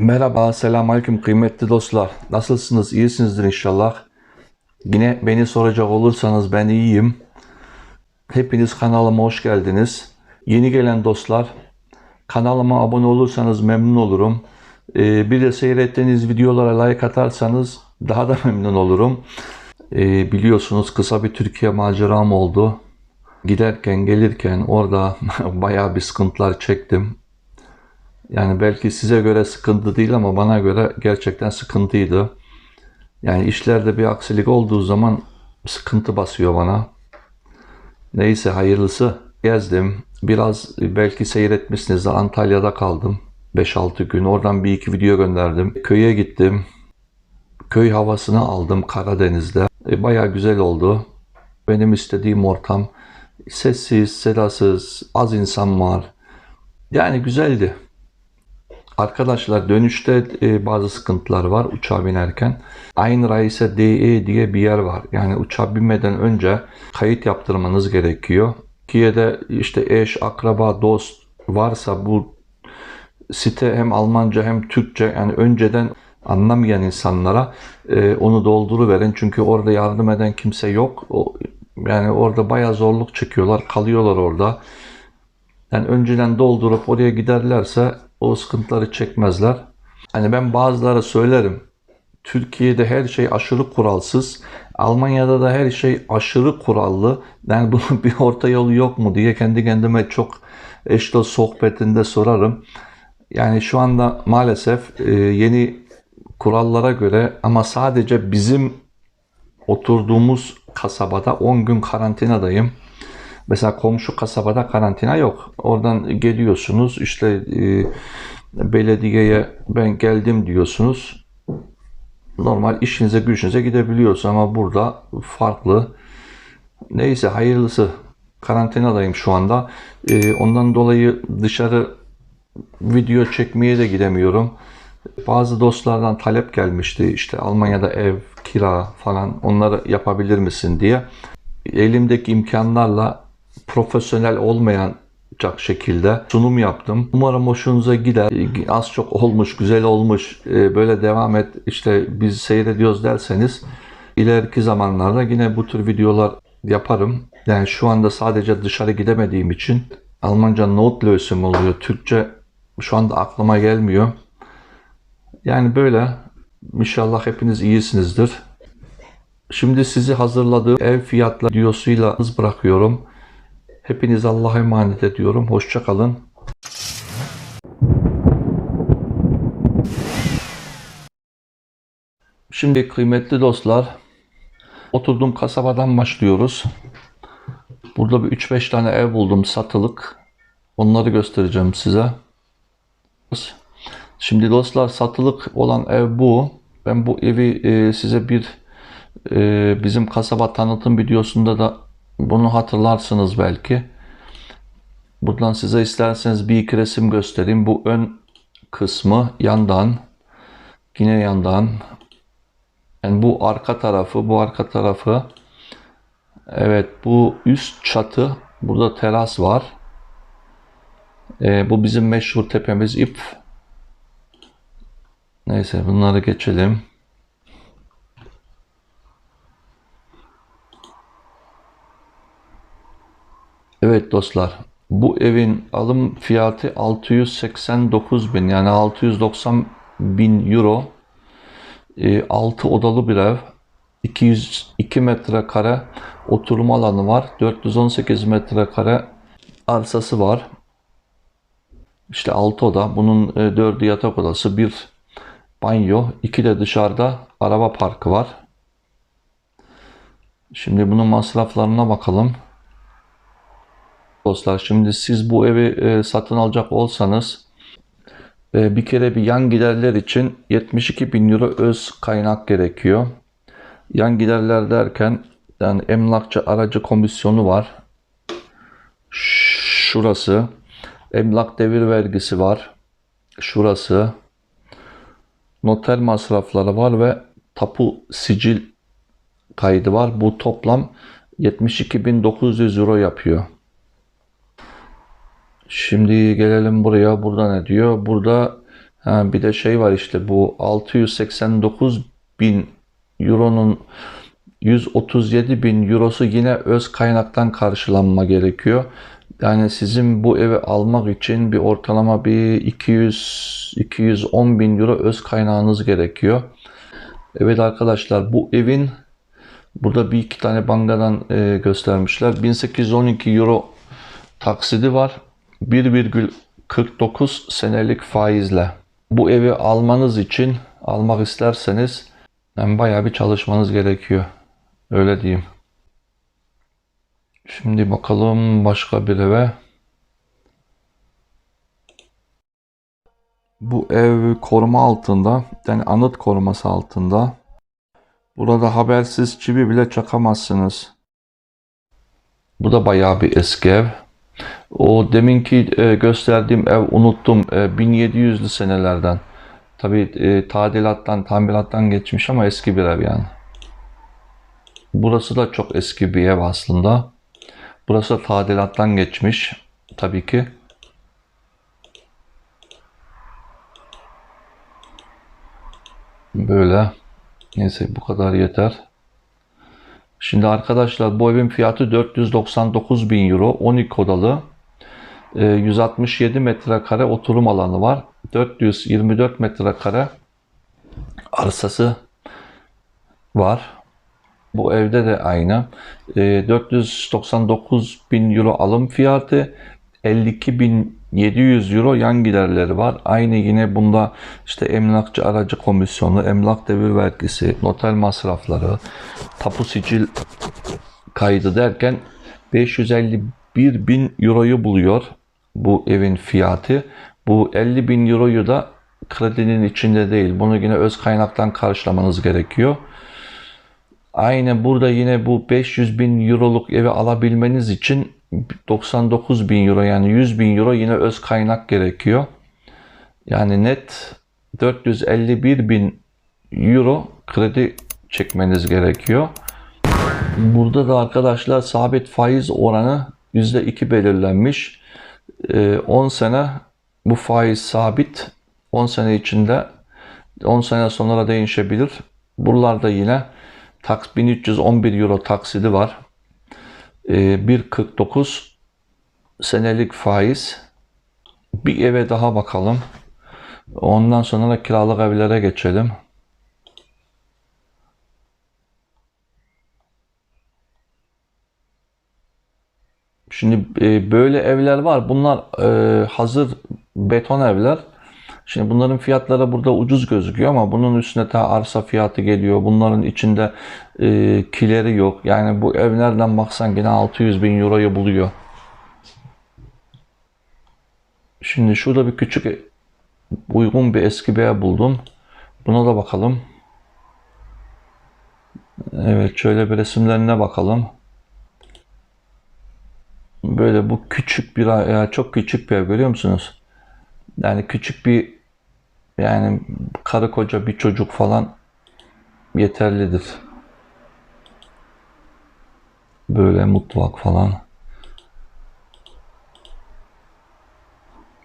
Merhaba, selamünaleyküm kıymetli dostlar. Nasılsınız? İyisinizdir inşallah. Yine beni soracak olursanız ben iyiyim. Hepiniz kanalıma hoş geldiniz. Yeni gelen dostlar, kanalıma abone olursanız memnun olurum. Ee, bir de seyrettiğiniz videolara like atarsanız daha da memnun olurum. Ee, biliyorsunuz kısa bir Türkiye maceram oldu. Giderken gelirken orada bayağı bir sıkıntılar çektim. Yani belki size göre sıkıntı değil ama bana göre gerçekten sıkıntıydı. Yani işlerde bir aksilik olduğu zaman sıkıntı basıyor bana. Neyse hayırlısı. Gezdim. Biraz belki seyretmişsinizdir. Antalya'da kaldım. 5-6 gün. Oradan bir iki video gönderdim. Köye gittim. Köy havasını aldım Karadeniz'de. E, bayağı güzel oldu. Benim istediğim ortam. Sessiz, sedasız, az insan var. Yani güzeldi. Arkadaşlar dönüşte e, bazı sıkıntılar var uçağa binerken. Aynı Raise DE diye bir yer var. Yani uçağa binmeden önce kayıt yaptırmanız gerekiyor. Türkiye'de işte eş, akraba, dost varsa bu site hem Almanca hem Türkçe yani önceden anlamayan insanlara e, onu dolduruverin. Çünkü orada yardım eden kimse yok. O, yani orada bayağı zorluk çekiyorlar, kalıyorlar orada. Yani önceden doldurup oraya giderlerse o sıkıntıları çekmezler. Hani ben bazıları söylerim. Türkiye'de her şey aşırı kuralsız. Almanya'da da her şey aşırı kurallı. Yani bunun bir orta yolu yok mu diye kendi kendime çok eş dost sohbetinde sorarım. Yani şu anda maalesef e, yeni kurallara göre ama sadece bizim oturduğumuz kasabada 10 gün karantinadayım. Mesela komşu kasabada karantina yok. Oradan geliyorsunuz işte e, belediyeye ben geldim diyorsunuz. Normal işinize gücünüze gidebiliyorsunuz ama burada farklı. Neyse hayırlısı. Karantinadayım şu anda. E, ondan dolayı dışarı video çekmeye de gidemiyorum. Bazı dostlardan talep gelmişti işte Almanya'da ev, kira falan onları yapabilir misin diye. Elimdeki imkanlarla profesyonel olmayacak şekilde sunum yaptım. Umarım hoşunuza gider. Az çok olmuş, güzel olmuş. Ee, Böyle devam et. İşte biz seyrediyoruz derseniz ileriki zamanlarda yine bu tür videolar yaparım. Yani şu anda sadece dışarı gidemediğim için Almanca Notlösung oluyor. Türkçe şu anda aklıma gelmiyor. Yani böyle. İnşallah hepiniz iyisinizdir. Şimdi sizi hazırladığım ev fiyatları videosuyla hız bırakıyorum. Hepiniz Allah'a emanet ediyorum. Hoşça kalın. Şimdi kıymetli dostlar, oturduğum kasabadan başlıyoruz. Burada bir 3-5 tane ev buldum satılık. Onları göstereceğim size. Şimdi dostlar satılık olan ev bu. Ben bu evi e, size bir e, bizim kasaba tanıtım videosunda da bunu hatırlarsınız belki. Buradan size isterseniz bir iki resim göstereyim. Bu ön kısmı yandan, yine yandan. Yani bu arka tarafı, bu arka tarafı. Evet, bu üst çatı. Burada teras var. Ee, bu bizim meşhur tepemiz ip. Neyse bunları geçelim. Evet dostlar, bu evin alım fiyatı 689 bin yani 690 bin euro. E, 6 odalı bir ev. 202 metrekare oturma alanı var. 418 metrekare arsası var. İşte 6 oda. Bunun 4'ü yatak odası, bir banyo, iki de dışarıda araba parkı var. Şimdi bunun masraflarına bakalım. Dostlar şimdi siz bu evi e, satın alacak olsanız e, bir kere bir yan giderler için 72 bin euro öz kaynak gerekiyor. Yan giderler derken yani emlakçı aracı komisyonu var. Şurası. Emlak devir vergisi var. Şurası. Noter masrafları var ve tapu sicil kaydı var. Bu toplam 72.900 euro yapıyor. Şimdi gelelim buraya. Burada ne diyor? Burada Ha, bir de şey var işte bu 689 bin euronun 137 bin eurosu yine öz kaynaktan karşılanma gerekiyor. Yani sizin bu evi almak için bir ortalama bir 200 210 bin euro öz kaynağınız gerekiyor. Evet arkadaşlar bu evin burada bir iki tane bankadan e, göstermişler. 1812 euro taksidi var. 1,49 senelik faizle. Bu evi almanız için almak isterseniz yani bayağı bir çalışmanız gerekiyor. Öyle diyeyim. Şimdi bakalım başka bir eve. Bu ev koruma altında. Yani anıt koruması altında. Burada habersiz çivi bile çakamazsınız. Bu da bayağı bir eski ev. O deminki e, gösterdiğim ev unuttum. E, 1700'lü senelerden. Tabi e, tadilattan, tamirattan geçmiş ama eski bir ev yani. Burası da çok eski bir ev aslında. Burası da tadilattan geçmiş. Tabii ki. Böyle. Neyse bu kadar yeter. Şimdi arkadaşlar bu evin fiyatı 499 bin euro. 12 odalı. E, 167 metrekare oturum alanı var. 424 metrekare arsası var. Bu evde de aynı. E, 499 bin euro alım fiyatı. 52.700 euro yan giderleri var. Aynı yine bunda işte emlakçı aracı komisyonu, emlak devir vergisi, noter masrafları, tapu sicil kaydı derken 551 bin euroyu buluyor bu evin fiyatı. Bu 50 bin euroyu da kredinin içinde değil. Bunu yine öz kaynaktan karşılamanız gerekiyor. Aynı burada yine bu 500 bin euroluk evi alabilmeniz için 99 bin euro yani 100 bin euro yine öz kaynak gerekiyor. Yani net 451 bin euro kredi çekmeniz gerekiyor. Burada da arkadaşlar sabit faiz oranı %2 belirlenmiş. Ee, 10 sene bu faiz sabit. 10 sene içinde 10 sene sonra değişebilir. Buralarda yine taks 1311 euro taksidi var. Ee, 1.49 senelik faiz. Bir eve daha bakalım. Ondan sonra da kiralık evlere geçelim. Şimdi e, böyle evler var. Bunlar e, hazır beton evler. Şimdi bunların fiyatları burada ucuz gözüküyor ama bunun üstüne ta arsa fiyatı geliyor. Bunların içinde e, kileri yok. Yani bu ev nereden baksan yine 600 bin euroyu buluyor. Şimdi şurada bir küçük uygun bir eski bir ev buldum. Buna da bakalım. Evet şöyle bir resimlerine bakalım. Böyle bu küçük bir ya çok küçük bir ev görüyor musunuz? Yani küçük bir yani karı koca bir çocuk falan yeterlidir. Böyle mutfak falan.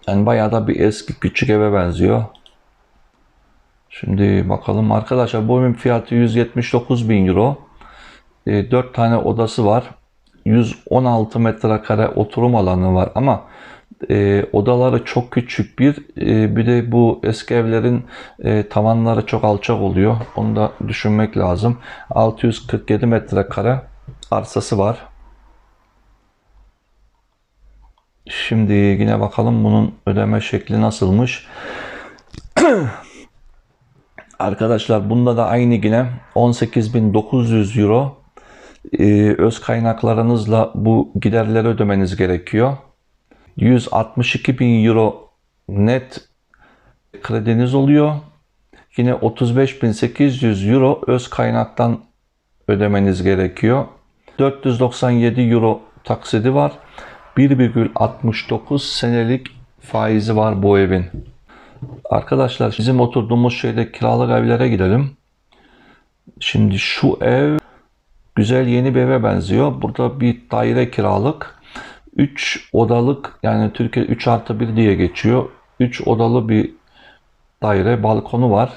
Yani bayağı da bir eski küçük eve benziyor. Şimdi bakalım arkadaşlar bu evin fiyatı 179 bin euro. E, 4 tane odası var. 116 metrekare oturum alanı var ama e, odaları çok küçük bir e, bir de bu eski evlerin e, tavanları çok alçak oluyor. Onu da düşünmek lazım. 647 metrekare arsası var. Şimdi yine bakalım bunun ödeme şekli nasılmış. Arkadaşlar bunda da aynı yine 18.900 euro öz kaynaklarınızla bu giderleri ödemeniz gerekiyor. 162 bin euro net krediniz oluyor. Yine 35.800 euro öz kaynaktan ödemeniz gerekiyor. 497 euro taksidi var. 1,69 senelik faizi var bu evin. Arkadaşlar bizim oturduğumuz şeyde kiralık evlere gidelim. Şimdi şu ev güzel yeni bir eve benziyor. Burada bir daire kiralık. 3 odalık yani Türkiye 3 artı 1 diye geçiyor. 3 odalı bir daire, balkonu var.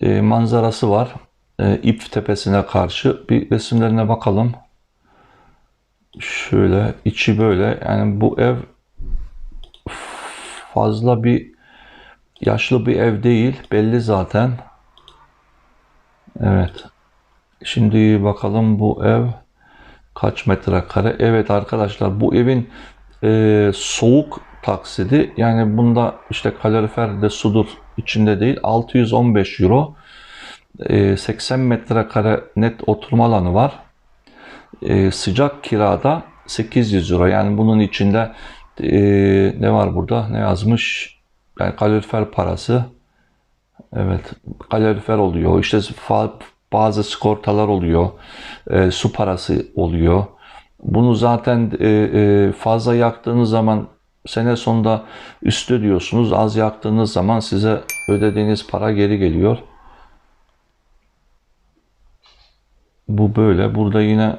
E, manzarası var. E, İp tepesine karşı. Bir resimlerine bakalım. Şöyle içi böyle. Yani bu ev fazla bir yaşlı bir ev değil. Belli zaten. Evet. Şimdi bakalım bu ev kaç metrekare? Evet arkadaşlar bu evin e, soğuk taksidi yani bunda işte kalorifer de sudur içinde değil 615 euro. E, 80 metrekare net oturma alanı var. E, sıcak kirada 800 euro. Yani bunun içinde e, ne var burada? Ne yazmış? Yani kalorifer parası. Evet, kalorifer oluyor. İşte bazı sigortalar oluyor. E, su parası oluyor. Bunu zaten e, e, fazla yaktığınız zaman sene sonunda üstü ödüyorsunuz. Az yaktığınız zaman size ödediğiniz para geri geliyor. Bu böyle. Burada yine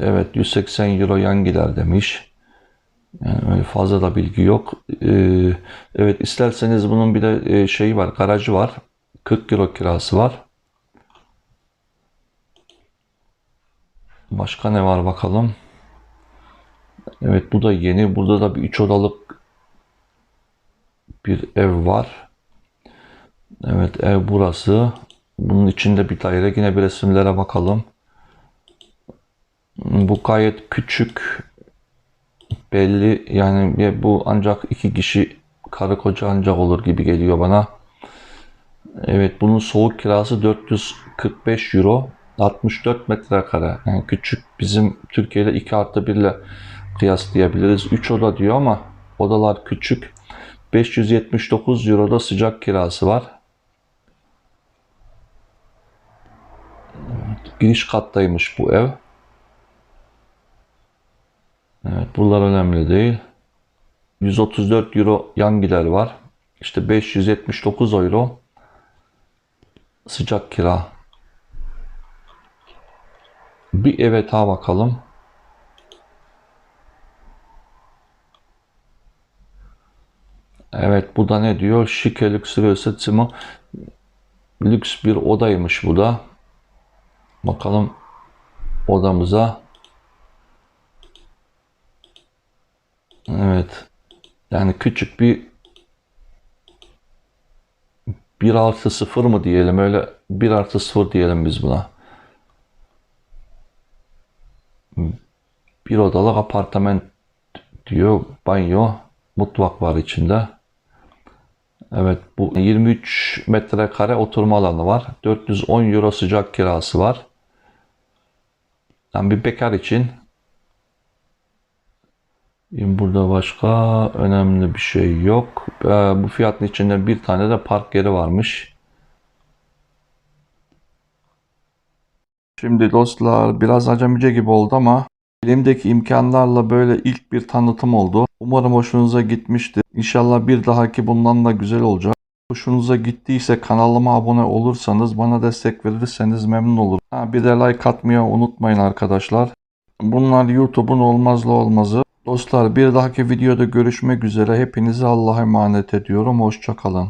evet 180 euro yan gider demiş. Yani öyle fazla da bilgi yok. Ee, evet isterseniz bunun bir de e, şeyi var, garajı var. 40 euro kirası var. Başka ne var bakalım. Evet bu da yeni. Burada da bir üç odalık bir ev var. Evet ev burası. Bunun içinde bir daire. Yine bir resimlere bakalım. Bu gayet küçük belli yani ya bu ancak iki kişi karı koca ancak olur gibi geliyor bana. Evet bunun soğuk kirası 445 euro 64 metrekare yani küçük bizim Türkiye'de 2 artı 1 ile kıyaslayabiliriz. 3 oda diyor ama odalar küçük. 579 euro da sıcak kirası var. Evet, giriş kattaymış bu ev. Evet, bunlar önemli değil. 134 euro yan gider var. İşte 579 euro sıcak kira. Bir eve daha bakalım. Evet bu da ne diyor? Şike lüksüröse Zimmer. Lüks bir odaymış bu da. Bakalım odamıza. Evet. Yani küçük bir 1 artı 0 mı diyelim öyle 1 artı 0 diyelim biz buna. Bir odalık apartman diyor. Banyo, mutfak var içinde. Evet bu 23 metrekare oturma alanı var. 410 euro sıcak kirası var. Yani bir bekar için Burada başka önemli bir şey yok. Ee, Bu fiyatın içinde bir tane de park yeri varmış. Şimdi dostlar biraz acemice gibi oldu ama elimdeki imkanlarla böyle ilk bir tanıtım oldu. Umarım hoşunuza gitmiştir. İnşallah bir dahaki bundan da güzel olacak. Hoşunuza gittiyse kanalıma abone olursanız bana destek verirseniz memnun olurum. Ha, bir de like atmayı unutmayın arkadaşlar. Bunlar YouTube'un olmazla olmazı. Dostlar bir dahaki videoda görüşmek üzere. Hepinizi Allah'a emanet ediyorum. Hoşçakalın.